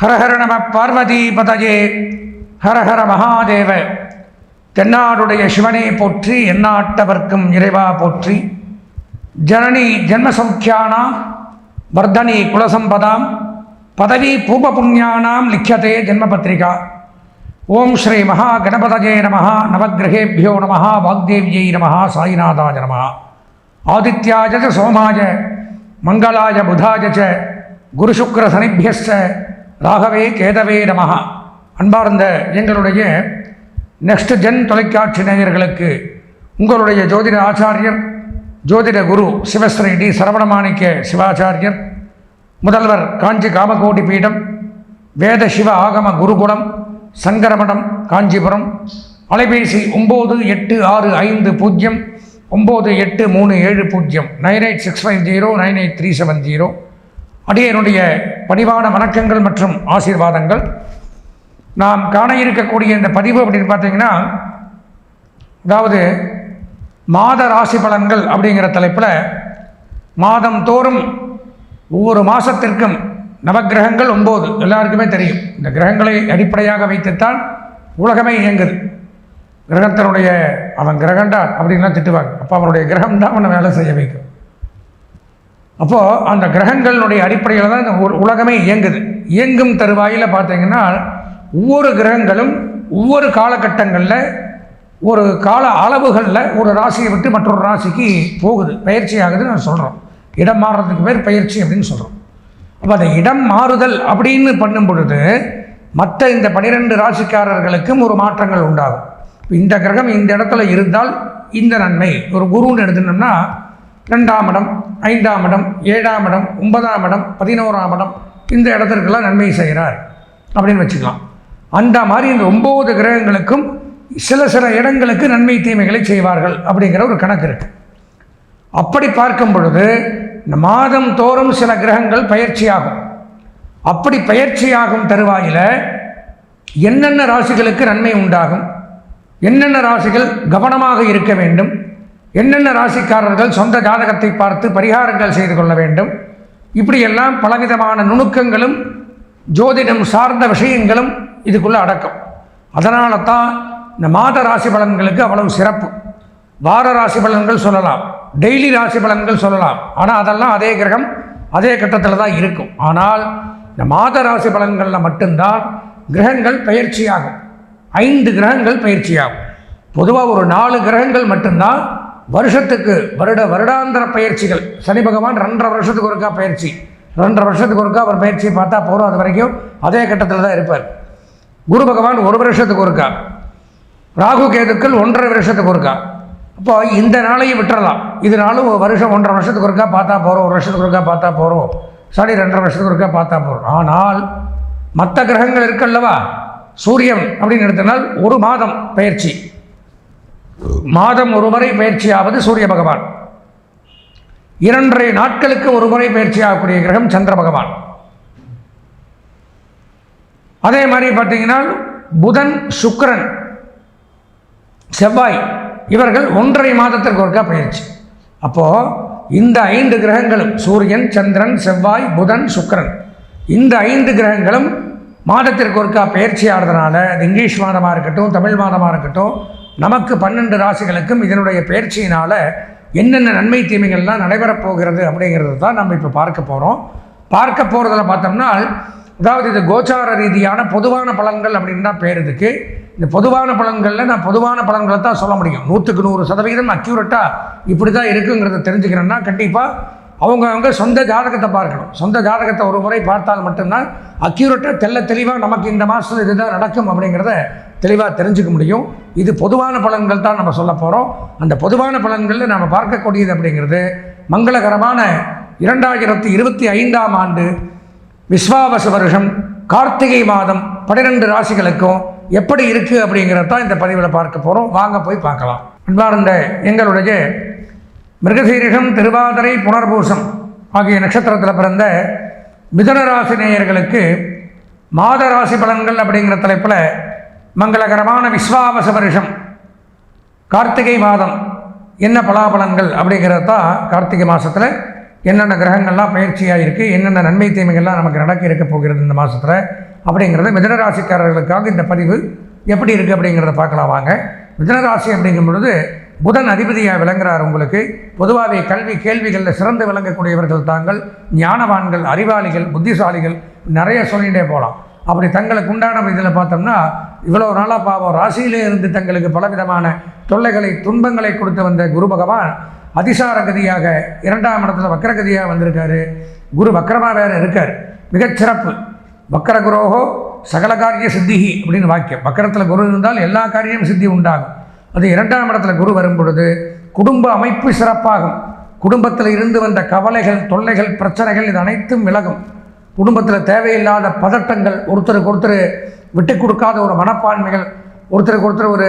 ஹரஹர நம பார்வதி பதஜே. ஹரஹர மகாதேவ. தென்னாடுடைய சிவனே போற்றி எந்நாட்டவர்க்கும் இறைவா போற்றி. ஜனனி ஜென்மசௌக்கியானாம் வர்தனி குலசம்பதாம் பதவி பூப புண்ணியானாம் லிக்கியதே ஜென்மபத்திரிகா. ஓம் ஸ்ரீ மகா கணபதஜே நம நவகிரகேபியோ நம வாக்தேவியை நம சாயிநாதாய நம ஆதித்யாஜ சோமாஜ சோமாய மங்களாய புதாய ச ராகவே கேதவே நமகா அன்பார்ந்த எங்களுடைய நெக்ஸ்ட் ஜென் தொலைக்காட்சி நேயர்களுக்கு உங்களுடைய ஜோதிட ஆச்சாரியர் ஜோதிட குரு சிவஸ்ரீ டி சரவணமாணிக்க சிவாச்சாரியர் முதல்வர் காஞ்சி காமகோடி பீடம் வேத சிவ ஆகம குருகுலம் சங்கரமடம் காஞ்சிபுரம் அலைபேசி ஒம்பது எட்டு ஆறு ஐந்து பூஜ்ஜியம் ஒம்பது எட்டு மூணு ஏழு பூஜ்ஜியம் nine eight six five zero nine eight three seven zero. அடியனுடைய பணிவான வணக்கங்கள் மற்றும் ஆசீர்வாதங்கள். நாம் காண இருக்கக்கூடிய இந்த பதிவு அப்படின்னு பார்த்தீங்கன்னா அதாவது மாத ராசி பலன்கள் அப்படிங்கிற தலைப்பில் மாதம் தோறும் ஒவ்வொரு மாதத்திற்கும் நவக்கிரகங்கள் ஒம்பது எல்லாருக்குமே தெரியும். இந்த கிரகங்களை அடிப்படையாக வைத்துத்தான் உலகமே இயங்குது. கிரகத்தினுடைய அவன் கிரகண்டா அப்படின்லாம் திட்டுவாங்க. அப்போ அவனுடைய கிரகம் தான் அவனை வேலை செய்ய வைக்கும். அப்போது அந்த கிரகங்களுடைய அடிப்படையில் தான் இந்த உலகமே இயங்குது. இயங்கும் தருவாயில் பார்த்தீங்கன்னா ஒவ்வொரு கிரகங்களும் ஒவ்வொரு காலகட்டங்களில் ஒரு கால அளவுகளில் ஒரு ராசியை விட்டு மற்றொரு ராசிக்கு போகுது. பயிற்சி ஆகுதுன்னு நான் சொல்கிறோம் இடம் மாறுறதுக்கு பேர் பயிற்சி அப்படின்னு சொல்கிறோம் அப்போ அந்த இடம் மாறுதல் அப்படின்னு பண்ணும் பொழுது மற்ற இந்த பனிரெண்டு ராசிக்காரர்களுக்கும் ஒரு மாற்றங்கள் உண்டாகும். இந்த கிரகம் இந்த இடத்துல இருந்தால் இந்த நன்மை. ஒரு குருன்னு எடுத்துனோம்னா ரெண்டாம் இடம் ஐந்தாம் இடம் ஏழாம் இடம் ஒன்பதாம் இடம் பதினோராம் இடம். இந்த இடத்திற்கெல்லாம் நன்மை செய்கிறார் அப்படின்னு வச்சுக்கலாம். அந்த மாதிரி இந்த ஒம்பது கிரகங்களுக்கும் சில சில இடங்களுக்கு நன்மை தீமைகளை செய்வார்கள் அப்படிங்கிற ஒரு கணக்கு இருக்குது அப்படி பார்க்கும் பொழுது இந்த மாதம் தோறும் சில கிரகங்கள் பயிற்சியாகும். அப்படி பயிற்சியாகும் தருவாயில் என்னென்ன ராசிகளுக்கு நன்மை உண்டாகும்? என்னென்ன ராசிகள் கவனமாக இருக்க வேண்டும்? என்னென்ன ராசிக்காரர்கள் சொந்த ஜாதகத்தை பார்த்து பரிகாரங்கள் செய்து கொள்ள வேண்டும்? இப்படியெல்லாம் பலவிதமான நுணுக்கங்களும் ஜோதிடம் சார்ந்த விஷயங்களும் இதுக்குள்ளே அடக்கம். அதனால தான் இந்த மாத ராசி பலன்களுக்கு அவ்வளவு சிறப்பு. வார ராசி பலன்கள் சொல்லலாம் டெய்லி ராசி பலன்கள் சொல்லலாம். ஆனால் அதெல்லாம் அதே கிரகம் அதே கட்டத்தில் தான் இருக்கும். ஆனால் இந்த மாத ராசி பலன்களில் மட்டும்தான் கிரகங்கள் பயிற்சியாகும். ஐந்து கிரகங்கள் பயிற்சியாகும். பொதுவாக ஒரு நாலு கிரகங்கள் மட்டும்தான் வருஷத்துக்கு வருட வருடாந்திர பயிற்சிகள். சனி பகவான் ரெண்டரை வருஷத்துக்கு ஒருக்கா பயிற்சி. ரெண்டரை வருஷத்துக்கு ஒருக்கா அவர் பயிற்சியை பார்த்தா போகிறோம் அது வரைக்கும் அதே கட்டத்தில் தான் இருப்பார். குரு பகவான் ஒரு வருஷத்துக்கு ஒருக்கா. ராகு கேதுக்கள் ஒன்றரை வருஷத்துக்கு ஒருக்கா. அப்போ இந்த நாளையும் விட்டுறலாம். இதனாலும் வருஷம் ஒன்றரை வருஷத்துக்கு ஒருக்கா பார்த்தா போகிறோம் ஒரு வருஷத்துக்கு ஒருக்கா பார்த்தா போகிறோம் சனி ரெண்டரை வருஷத்துக்கு ஒருக்கா பார்த்தா போகிறோம் ஆனால் மற்ற கிரகங்கள் இருக்கல்லவா சூரியன் அப்படின்னு எடுத்தனால் ஒரு மாதம் பயிற்சி. மாதம் ஒரு முறை பயிற்சியாவது சூரிய பகவான். இரண்டரை நாட்களுக்கு ஒரு முறை பயிற்சியாகக்கூடிய கிரகம் சந்திர பகவான். அதே மாதிரி பார்த்தீங்கன்னா புதன் சுக்கரன் செவ்வாய் இவர்கள் ஒன்றரை மாதத்திற்கு ஒருக்கா பயிற்சி. அப்போது இந்த ஐந்து கிரகங்களும் சூரியன் சந்திரன் செவ்வாய் புதன் சுக்கரன் இந்த ஐந்து கிரகங்களும் மாதத்திற்கு ஒருக்கா பயிற்சி ஆடுறதுனால அது இங்கிலீஷ் மாதமாக இருக்கட்டும் தமிழ் மாதமாக இருக்கட்டும் நமக்கு பன்னெண்டு ராசிகளுக்கும் இதனுடைய பயிற்சியினால் என்னென்ன நன்மை தீமைகள்லாம் நடைபெறப் போகிறது அப்படிங்கிறது தான் நம்ம இப்போ பார்க்க போகிறோம் பார்க்க போகிறதுல பார்த்தோம்னா அதாவது இது கோச்சார ரீதியான பொதுவான பலன்கள் அப்படின்னு தான் பேர் இதுக்கு. இந்த பொதுவான பலன்களில் நான் பொதுவான பலன்களை தான் சொல்ல முடியும். நூற்றுக்கு நூறு சதவீதம் அக்யூரட்டாக இப்படி தான் இருக்குங்கிறத தெரிஞ்சுக்கிறேன்னா கண்டிப்பாக அவங்க அவங்க சொந்த ஜாதகத்தை பார்க்கணும். சொந்த ஜாதகத்தை ஒரு முறை பார்த்தால் மட்டும்தான் அக்யூரேட்டாக தெல்ல தெளிவாக நமக்கு இந்த மாதம் இதுதான் நடக்கும் அப்படிங்கிறத தெளிவாக தெரிஞ்சுக்க முடியும். இது பொதுவான பலன்கள் தான் நம்ம சொல்ல போகிறோம் அந்த பொதுவான பலன்களில் நம்ம பார்க்கக்கூடியது அப்படிங்கிறது மங்களகரமான இரண்டாயிரத்தி இருபத்தி ஐந்தாம் ஆண்டு விஸ்வாவச வருஷம் கார்த்திகை மாதம் பன்னிரெண்டு ராசிகளுக்கும் எப்படி இருக்குது அப்படிங்கிறத தான் இந்த பதிவில் பார்க்க போகிறோம் வாங்க போய் பார்க்கலாம். அன்பார்ந்த எங்களுடைய மிருகசீரிஷம் திருவாதிரை புனர்பூசம் ஆகிய நட்சத்திரத்தில் பிறந்த மிதுன ராசி நேயர்களுக்கு மாத ராசி பலன்கள் அப்படிங்கிற தலைப்பில் மங்களகரமான விஸ்வாவச வருஷம். கார்த்திகை மாதம் என்ன பலாபலன்கள் அப்படிங்கிறது தான் கார்த்திகை மாதத்தில் என்னென்ன கிரகங்கள்லாம் பயிற்சியாக இருக்குது என்னென்ன நன்மை தீமைகள்லாம் நமக்கு நடக்க இருக்க போகிறது இந்த மாதத்தில் அப்படிங்கிறத மிதனராசிக்காரர்களுக்காக இந்த பதிவு எப்படி இருக்குது அப்படிங்கிறத பார்க்கலாம் வாங்க. மிதனராசி அப்படிங்கும் பொழுது புதன் அதிபதியாக விளங்குறார் உங்களுக்கு. பொதுவாகவே கல்வி கேள்விகளில் சிறந்து விளங்கக்கூடியவர்கள் தாங்கள் ஞானவான்கள் அறிவாளிகள் புத்திசாலிகள் நிறைய சொல்லிகிட்டே போகலாம். அப்படி தங்களுக்கு உண்டான இதில் பார்த்தோம்னா இவ்வளோ நாளாக பாவம் ராசியிலே இருந்து தங்களுக்கு பலவிதமான தொல்லைகளை துன்பங்களை கொடுத்து வந்த குரு பகவான் அதிசார கதியாக இரண்டாம் இடத்துல வக்கரகதியாக வந்திருக்காரு. குரு வக்கரமாக வேறு இருக்கார். மிகச்சிறப்பு. வக்கர குரோகோ சகல காரிய சித்திகி அப்படின்னு வாக்கியம். வக்கரத்தில் குரு இருந்தால் எல்லா காரியமும் சித்தி உண்டாகும். அது இரண்டாம் இடத்துல குரு வரும் பொழுது குடும்ப அமைப்பு சிறப்பாகும். குடும்பத்தில் இருந்து வந்த கவலைகள் தொல்லைகள் பிரச்சனைகள் இது அனைத்தும் விலகும். குடும்பத்தில் தேவையில்லாத பதட்டங்கள் ஒருத்தருக்கு ஒருத்தர் விட்டு கொடுக்காத ஒரு மனப்பான்மைகள் ஒருத்தருக்கு ஒருத்தர் ஒரு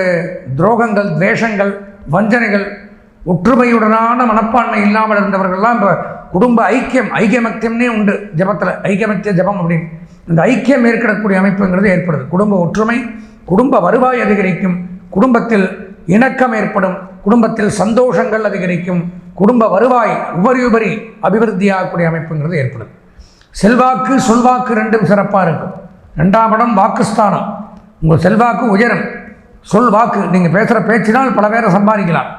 துரோகங்கள் துவேஷங்கள் வஞ்சனைகள் ஒற்றுமையுடனான மனப்பான்மை இல்லாமல் இருந்தவர்கள்லாம் இப்போ குடும்ப ஐக்கியம் ஐக்கியமத்தியம்னே உண்டு. ஜபத்தில் ஐக்கியமத்திய ஜபம் அப்படின்னு. இந்த ஐக்கியம் ஏற்படக்கூடிய அமைப்புங்கிறது ஏற்படுது. குடும்ப ஒற்றுமை குடும்ப வருவாய் அதிகரிக்கும். குடும்பத்தில் இணக்கம் ஏற்படும். குடும்பத்தில் சந்தோஷங்கள் அதிகரிக்கும். குடும்ப வருவாய் உபரி உபரி அபிவிருத்தியாகக்கூடிய அமைப்புங்கிறது ஏற்படும் செல்வாக்கு சொல்வாக்கு ரெண்டும் சிறப்பாக இருக்கும். ரெண்டாம் இடம் வாக்குஸ்தானம். உங்கள் செல்வாக்கு உயரும். சொல் வாக்கு நீங்கள் பேசுகிற பேச்சினால் பல பேரை சம்பாதிக்கலாம்.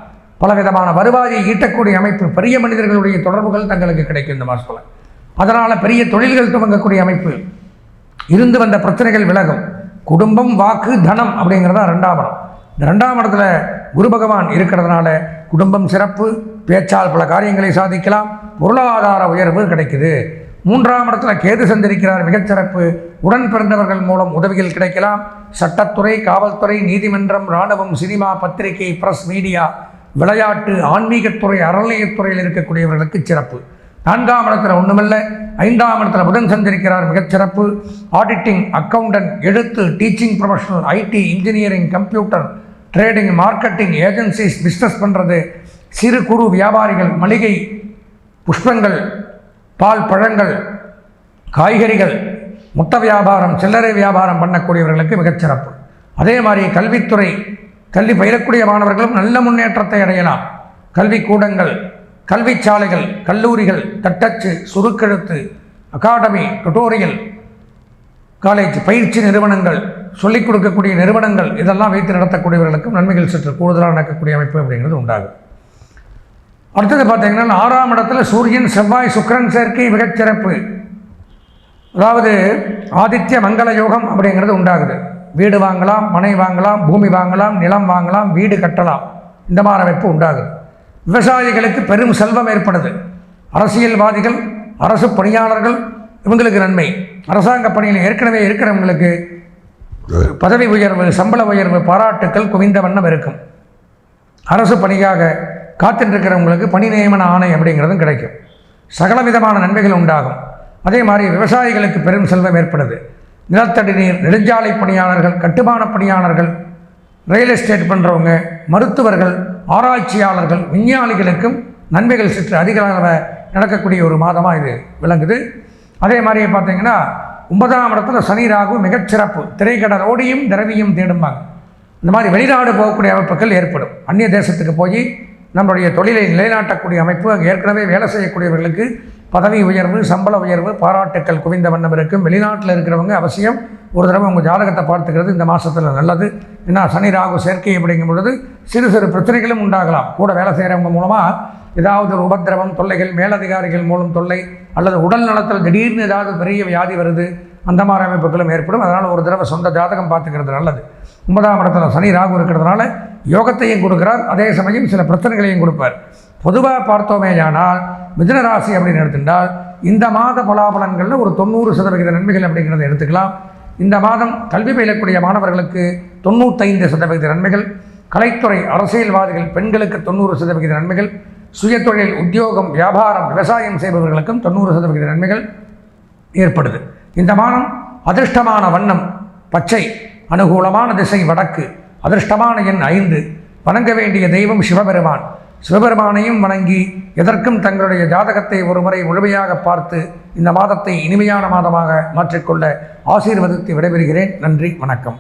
பல விதமான வருவாயை ஈட்டக்கூடிய அமைப்பு பெரிய மனிதர்களுடைய தொடர்புகள் தங்களுக்கு கிடைக்கும் இந்த மாதத்தில் அதனால் பெரிய தொழில்கள் துவங்கக்கூடிய அமைப்பு. இருந்து வந்த பிரச்சனைகள் விலகும். குடும்பம் வாக்கு தனம் அப்படிங்கிறதா ரெண்டாம் இடம். ரெண்டாம் இடத்துல குரு பகவான் இருக்கிறதுனால குடும்பம் சிறப்பு பேச்சால் பல காரியங்களை சாதிக்கலாம் பொருளாதார உயர்வு கிடைக்குது. மூன்றாம் இடத்துல கேது சந்திருக்கிறார் மிகச்சிறப்பு. உடன் பிறந்தவர்கள் மூலம் உதவிகள் கிடைக்கலாம். சட்டத்துறை காவல்துறை நீதிமன்றம் இராணுவம் சினிமா பத்திரிகை பிரஸ் மீடியா விளையாட்டு ஆன்மீகத்துறை அறநிலையத்துறையில் இருக்கக்கூடியவர்களுக்கு சிறப்பு. நான்காம் இடத்துல ஒன்றுமில்ல ஐந்தாம் இடத்துல புதன் சந்திருக்கிறார் மிகச்சிறப்பு. ஆடிட்டிங் அக்கௌண்டன்ட் எழுத்து teaching professional IT engineering computer trading marketing agencies business பண்ணுறது சிறு குறு வியாபாரிகள் மளிகை புஷ்பங்கள் பால் பழங்கள் காய்கறிகள் முட்டை வியாபாரம் சில்லறை வியாபாரம் பண்ணக்கூடியவர்களுக்கு மிகச்சிறப்பு அதே மாதிரி கல்வித்துறை கல்வி பயிலக்கூடிய மாணவர்களும் நல்ல முன்னேற்றத்தை அடையலாம். கல்விக்கூடங்கள் கல்வி சாலைகள் கல்லூரிகள் தட்டச்சு சுருக்கெழுத்து அகாடமி டுட்டோரியல் காலேஜ் பயிற்சி நிறுவனங்கள் சொல்லிக் கொடுக்கக்கூடிய நிறுவனங்கள் இதெல்லாம் வைத்து நடத்தக்கூடியவர்களுக்கும் நன்மைகள் சற்று கூடுதலாக நடக்கக்கூடிய அமைப்பு அப்படிங்கிறது உண்டாகும் அடுத்தது பார்த்தீங்கன்னா ஆறாம் இடத்துல சூரியன் செவ்வாய் சுக்கரன் சேர்க்கை மிகச்சிறப்பு. அதாவது ஆதித்ய மங்கள யோகம் அப்படிங்கிறது உண்டாகுது. வீடு வாங்கலாம் மனை வாங்கலாம் பூமி வாங்கலாம் நிலம் வாங்கலாம் வீடு கட்டலாம். இந்த மாதிரி அமைப்பு உண்டாகுது. விவசாயிகளுக்கு பெரும் செல்வம் ஏற்படுது. அரசியல்வாதிகள் அரசு பணியாளர்கள் இவங்களுக்கு நன்மை. அரசாங்க பணியில் ஏற்கனவே இருக்கிறவங்களுக்கு பதவி உயர்வு சம்பள உயர்வு பாராட்டுக்கள் குவிந்த வண்ணம் இருக்கும். அரசு பணியாக காத்துட்டுருக்கிறவங்களுக்கு பணி நியமன ஆணை அப்படிங்கிறதும் கிடைக்கும். சகல விதமான நன்மைகள் உண்டாகும். அதே மாதிரி விவசாயிகளுக்கு பெரும் செல்வம் ஏற்படுது. நிலத்தடி நீர் நெடுஞ்சாலை பணியாளர்கள் கட்டுமான பணியாளர்கள் ரியல் எஸ்டேட் பண்ணுறவங்க மருத்துவர்கள் ஆராய்ச்சியாளர்கள் விஞ்ஞானிகளுக்கும் நன்மைகள் சற்று அதிக அளவில் நடக்கக்கூடிய ஒரு மாதமாக இது விளங்குது. அதே மாதிரி பார்த்தீங்கன்னா ஒன்பதாம் இடத்துல சனி ராகு மிகச்சிறப்பு திரைக்கடலோடியும் திரவியும் தேடும்பாங்க. இந்த மாதிரி வெளிநாடு போகக்கூடிய அமைப்புகள் ஏற்படும். அந்நிய தேசத்துக்கு போய் நம்மளுடைய தொழிலை நிலைநாட்டக்கூடிய அமைப்பு அங்கே ஏற்கனவே வேலை செய்யக்கூடியவர்களுக்கு பதவி உயர்வு சம்பள உயர்வு பாராட்டுக்கள் குவிந்த வண்ணம் இருக்கும். வெளிநாட்டில் இருக்கிறவங்க அவசியம் ஒரு தடவை உங்கள் ஜாதகத்தை பார்த்துக்கிறது இந்த மாதத்தில் நல்லது. ஏன்னா சனி ராகு சேர்க்கை அப்படிங்கும் பொழுது சிறு சிறு பிரச்சனைகளும் உண்டாகலாம். கூட வேலை செய்கிறவங்க மூலமாக ஏதாவது ஒரு உபத்திரவம் தொல்லைகள் மேலதிகாரிகள் மூலம் தொல்லை அல்லது உடல் நலத்தில் திடீர்னு ஏதாவது பெரிய வியாதி வருது அந்த மாதிரி அமைப்புகளும் ஏற்படும். அதனால் ஒரு தடவை சொந்த ஜாதகம் பார்த்துக்கிறது நல்லது. ஒன்பதாம் இடத்துல சனி ராகு இருக்கிறதுனால யோகத்தையும் கொடுக்குறார். அதே சமயம் சில பிரச்சனைகளையும் கொடுப்பார். பொதுவாக பார்த்தோமேயானால் மிதனராசி அப்படின்னு எடுத்துட்டால் இந்த மாத பலாபலன்களில் ஒரு தொண்ணூறு சதவிகித நன்மைகள் அப்படிங்கிறத எடுத்துக்கலாம். இந்த மாதம் கல்வி பயிலக்கூடிய மாணவர்களுக்கு தொண்ணூத்தைந்து சதவிகித நன்மைகள் கலைத்துறை அரசியல்வாதிகள் பெண்களுக்கு தொண்ணூறு சதவிகித நன்மைகள் சுயதொழில் உத்தியோகம் வியாபாரம் விவசாயம் செய்பவர்களுக்கும் தொண்ணூறு சதவிகித நன்மைகள் ஏற்படுது. இந்த மாதம் அதிர்ஷ்டமான வண்ணம் பச்சை அனுகூலமான திசை வடக்கு அதிர்ஷ்டமான எண் ஐந்து வணங்க வேண்டிய தெய்வம் சிவபெருமான். சிவபெருமானையும் வணங்கி எதற்கும் தங்களுடைய ஜாதகத்தை ஒருமுறை முழுமையாக பார்த்து இந்த மாதத்தை இனிமையான மாதமாக மாற்றிக்கொள்ள ஆசீர்வதித்து விடைபெறுகிறேன். நன்றி வணக்கம்.